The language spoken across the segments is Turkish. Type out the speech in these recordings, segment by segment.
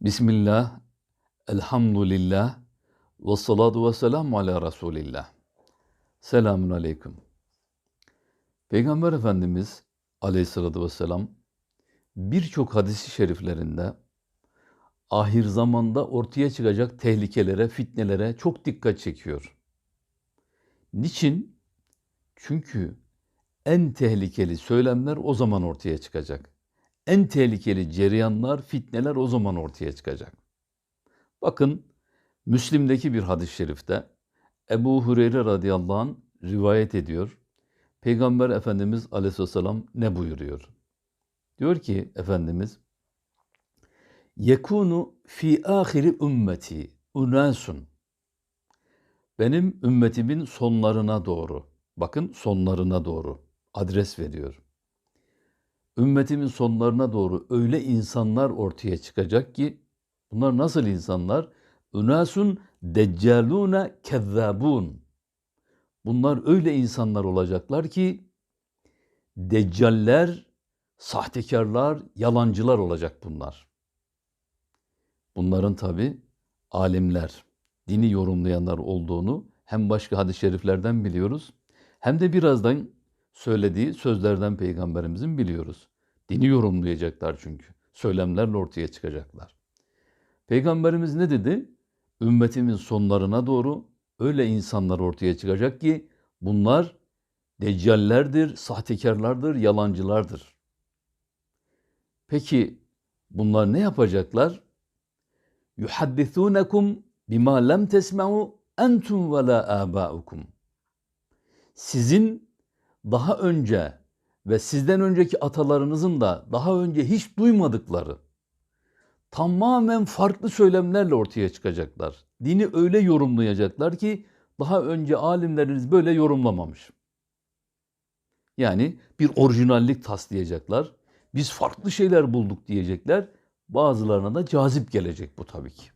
Bismillah, elhamdülillah, ve salatu ve selamu ala Resulillah. Selamun aleyküm. Peygamber Efendimiz aleyhissalatü vesselam birçok hadisi şeriflerinde ahir zamanda ortaya çıkacak tehlikelere, fitnelere çok dikkat çekiyor. Niçin? Çünkü en tehlikeli söylemler o zaman ortaya çıkacak. En tehlikeli cereyanlar, fitneler o zaman ortaya çıkacak. Bakın Müslim'deki bir hadis-i şerifte Ebu Hureyre radıyallahu anh rivayet ediyor. Peygamber Efendimiz aleyhisselam ne buyuruyor? Diyor ki Efendimiz Yekunu fi ahiri ümmeti unasun benim ümmetimin sonlarına doğru bakın sonlarına doğru adres veriyor. Ümmetimin sonlarına doğru öyle insanlar ortaya çıkacak ki bunlar nasıl insanlar? Unasun deccaluna kezzabun. Bunlar öyle insanlar olacaklar ki deccaller, sahtekarlar, yalancılar olacak bunlar. Bunların tabi alimler, dini yorumlayanlar olduğunu hem başka hadis-i şeriflerden biliyoruz hem de birazdan söylediği sözlerden peygamberimizin biliyoruz. Dini yorumlayacaklar çünkü. Söylemlerle ortaya çıkacaklar. Peygamberimiz ne dedi? Ümmetimin sonlarına doğru öyle insanlar ortaya çıkacak ki bunlar deccallerdir, sahtekarlardır, yalancılardır. Peki bunlar ne yapacaklar? Yuhaddisunekum bima lem tesma'u entum ve la abaukum. Sizin daha önce ve sizden önceki atalarınızın da daha önce hiç duymadıkları tamamen farklı söylemlerle ortaya çıkacaklar. Dini öyle yorumlayacaklar ki daha önce alimleriniz böyle yorumlamamış. Yani bir orijinallik taslayacaklar. Biz farklı şeyler bulduk diyecekler. Bazılarına da cazip gelecek bu tabii ki.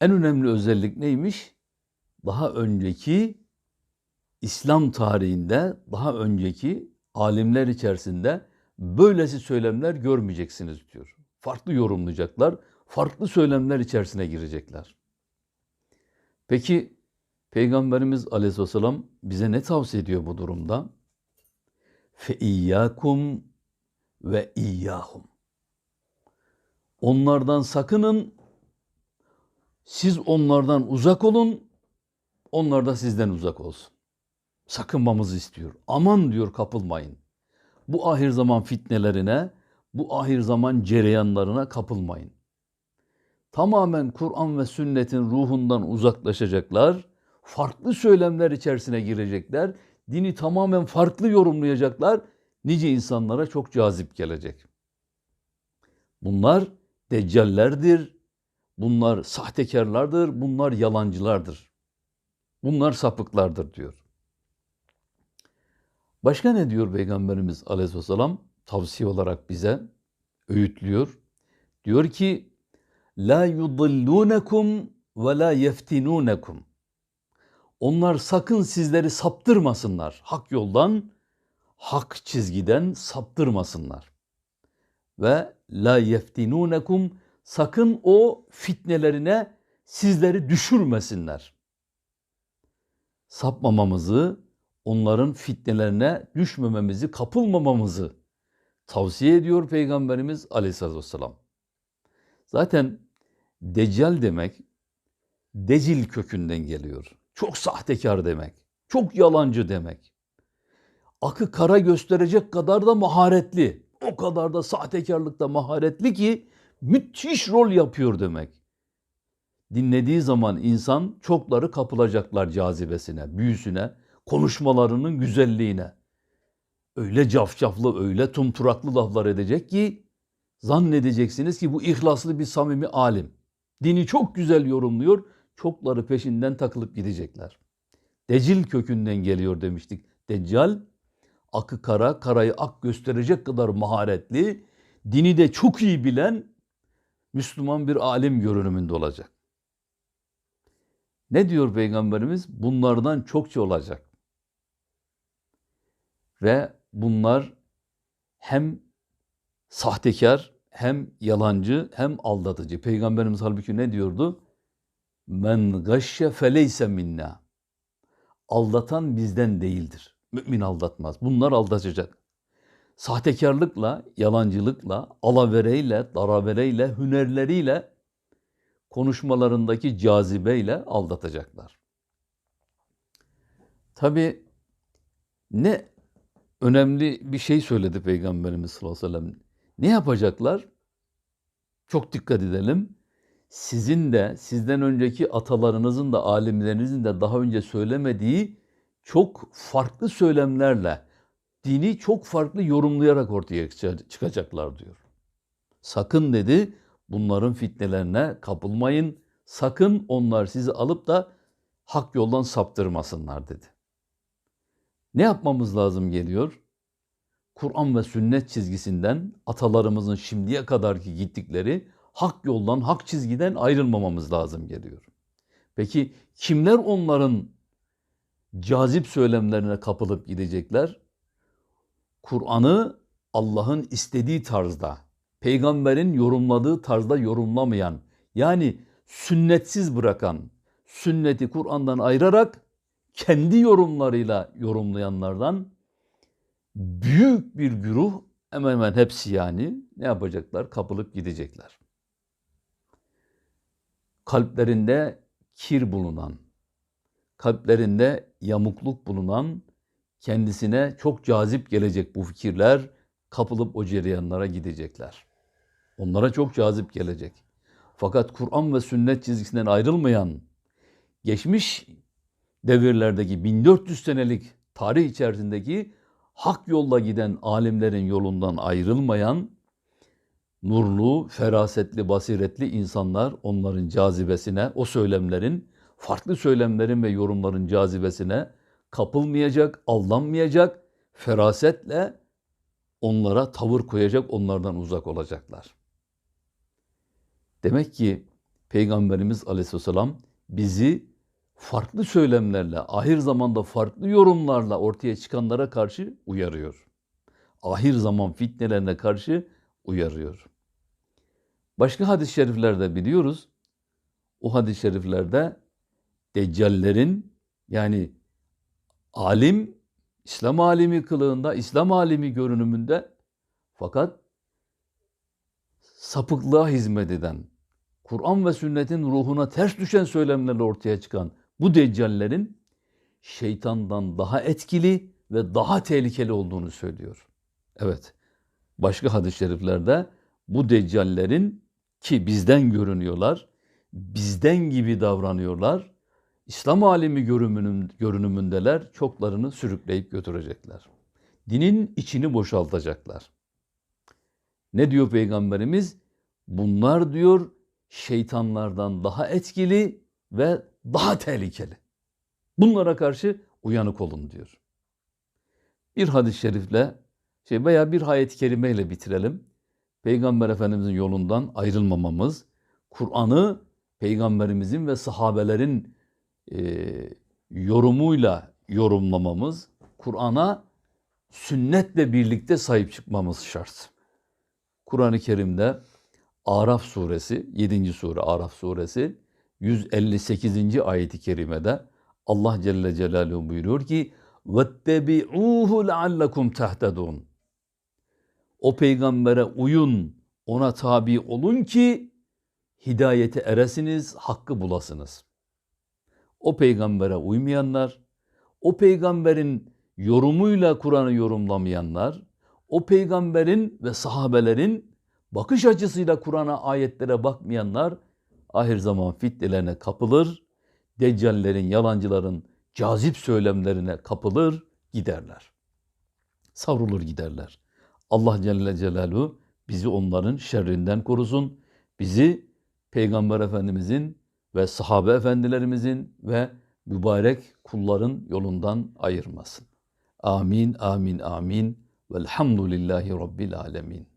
En önemli özellik neymiş? Daha önceki İslam tarihinde, daha önceki alimler içerisinde böylesi söylemler görmeyeceksiniz diyor. Farklı yorumlayacaklar, farklı söylemler içerisine girecekler. Peki Peygamberimiz Aleyhisselam bize ne tavsiye ediyor bu durumda? İyyakum ve iyyahum. Onlardan sakının, siz onlardan uzak olun, onlar da sizden uzak olsun. Sakınmamızı istiyor. Aman diyor kapılmayın. Bu ahir zaman fitnelerine, bu ahir zaman cereyanlarına kapılmayın. Tamamen Kur'an ve sünnetin ruhundan uzaklaşacaklar, farklı söylemler içerisine girecekler, dini tamamen farklı yorumlayacaklar, nice insanlara çok cazip gelecek. Bunlar deccallerdir, bunlar sahtekarlardır, bunlar yalancılardır. Bunlar sapıklardır diyor. Başka ne diyor Peygamberimiz aleyhisselam? Tavsiye olarak bize öğütlüyor. Diyor ki La yudillunekum ve la yeftinunekum. Onlar sakın sizleri saptırmasınlar. Hak yoldan, hak çizgiden saptırmasınlar. Ve la yeftinunekum sakın o fitnelerine sizleri düşürmesinler. Sapmamamızı, onların fitnelerine düşmememizi, kapılmamamızı tavsiye ediyor Peygamberimiz Aleyhisselatü Vesselam. Zaten Deccal demek Decil kökünden geliyor. Çok sahtekar demek. Çok yalancı demek. Akı kara gösterecek kadar da maharetli. O kadar da sahtekarlıkta maharetli ki müthiş rol yapıyor demek. Dinlediği zaman insan çokları kapılacaklar cazibesine, büyüsüne, konuşmalarının güzelliğine. Öyle cafcaflı, öyle tumturaklı laflar edecek ki zannedeceksiniz ki bu ihlaslı bir samimi alim. Dini çok güzel yorumluyor, çokları peşinden takılıp gidecekler. Decil kökünden geliyor demiştik. Deccal, akı kara, karayı ak gösterecek kadar maharetli, dini de çok iyi bilen Müslüman bir alim görünümünde olacak. Ne diyor Peygamberimiz? Bunlardan çokça olacak. Ve bunlar hem sahtekar hem yalancı hem aldatıcı. Peygamberimiz halbuki ne diyordu? Men gashşe feleyse minna. Aldatan bizden değildir. Mümin aldatmaz. Bunlar aldatacak. Sahtekarlıkla, yalancılıkla, alavereyle, daravereyle, hünerleriyle, konuşmalarındaki cazibeyle aldatacaklar. Tabi ne önemli bir şey söyledi Peygamberimiz sallallahu aleyhi ve sellem. Ne yapacaklar? Çok dikkat edelim. Sizin de sizden önceki atalarınızın da alimlerinizin de daha önce söylemediği çok farklı söylemlerle dini çok farklı yorumlayarak ortaya çıkacaklar diyor. Sakın dedi bunların fitnelerine kapılmayın. Sakın onlar sizi alıp da hak yoldan saptırmasınlar dedi. Ne yapmamız lazım geliyor? Kur'an ve sünnet çizgisinden atalarımızın şimdiye kadarki gittikleri hak yoldan, hak çizgiden ayrılmamamız lazım geliyor. Peki kimler onların cazip söylemlerine kapılıp gidecekler? Kur'an'ı Allah'ın istediği tarzda, peygamberin yorumladığı tarzda yorumlamayan, yani sünnetsiz bırakan, sünneti Kur'an'dan ayırarak kendi yorumlarıyla yorumlayanlardan büyük bir güruh hemen hemen hepsi yani ne yapacaklar? Kapılıp gidecekler. Kalplerinde kir bulunan, kalplerinde yamukluk bulunan, kendisine çok cazip gelecek bu fikirler kapılıp o cereyanlara gidecekler. Onlara çok cazip gelecek. Fakat Kur'an ve sünnet çizgisinden ayrılmayan, geçmiş devirlerdeki 1400 senelik tarih içerisindeki hak yolla giden alimlerin yolundan ayrılmayan nurlu, ferasetli, basiretli insanlar onların cazibesine, o söylemlerin, farklı söylemlerin ve yorumların cazibesine kapılmayacak, aldanmayacak, ferasetle onlara tavır koyacak, onlardan uzak olacaklar. Demek ki Peygamberimiz Aleyhisselam bizi farklı söylemlerle, ahir zamanda farklı yorumlarla ortaya çıkanlara karşı uyarıyor. Ahir zaman fitnelerine karşı uyarıyor. Başka hadis-i şeriflerde biliyoruz. O hadis-i şeriflerde deccallerin yani alim, İslam alimi kılığında, İslam alimi görünümünde fakat sapıklığa hizmet eden, Kur'an ve sünnetin ruhuna ters düşen söylemlerle ortaya çıkan bu deccallerin şeytandan daha etkili ve daha tehlikeli olduğunu söylüyor. Evet, başka hadis-i şeriflerde bu deccallerin ki bizden görünüyorlar, bizden gibi davranıyorlar, İslam alemi görünümün, görünümündeler, çoklarını sürükleyip götürecekler. Dinin içini boşaltacaklar. Ne diyor Peygamberimiz? Bunlar diyor şeytanlardan daha etkili ve daha tehlikeli. Bunlara karşı uyanık olun diyor. Bir hadis-i şerifle şey veya bir ayet-i kerimeyle bitirelim. Peygamber Efendimizin yolundan ayrılmamamız, Kur'an'ı peygamberimizin ve sahabelerin e, yorumuyla yorumlamamız, Kur'an'a sünnetle birlikte sahip çıkmamız şart. Kur'an-ı Kerim'de Araf suresi, 7. sure Araf suresi 158. ayeti kerimede Allah Celle Celaluhu buyuruyor ki وَاتَّبِعُوهُ لَعَلَّكُمْ تَهْتَدُونَ O peygambere uyun, ona tabi olun ki hidayete eresiniz, hakkı bulasınız. O peygambere uymayanlar, o peygamberin yorumuyla Kur'an'ı yorumlamayanlar, o peygamberin ve sahabelerin bakış açısıyla Kur'an'a ayetlere bakmayanlar ahir zaman fitnelerine kapılır, deccallerin, yalancıların cazip söylemlerine kapılır, giderler. Savrulur giderler. Allah Celle Celaluhu bizi onların şerrinden korusun. Bizi Peygamber Efendimizin ve sahabe efendilerimizin ve mübarek kulların yolundan ayırmasın. Amin, amin, amin. Velhamdülillahi Rabbil alemin.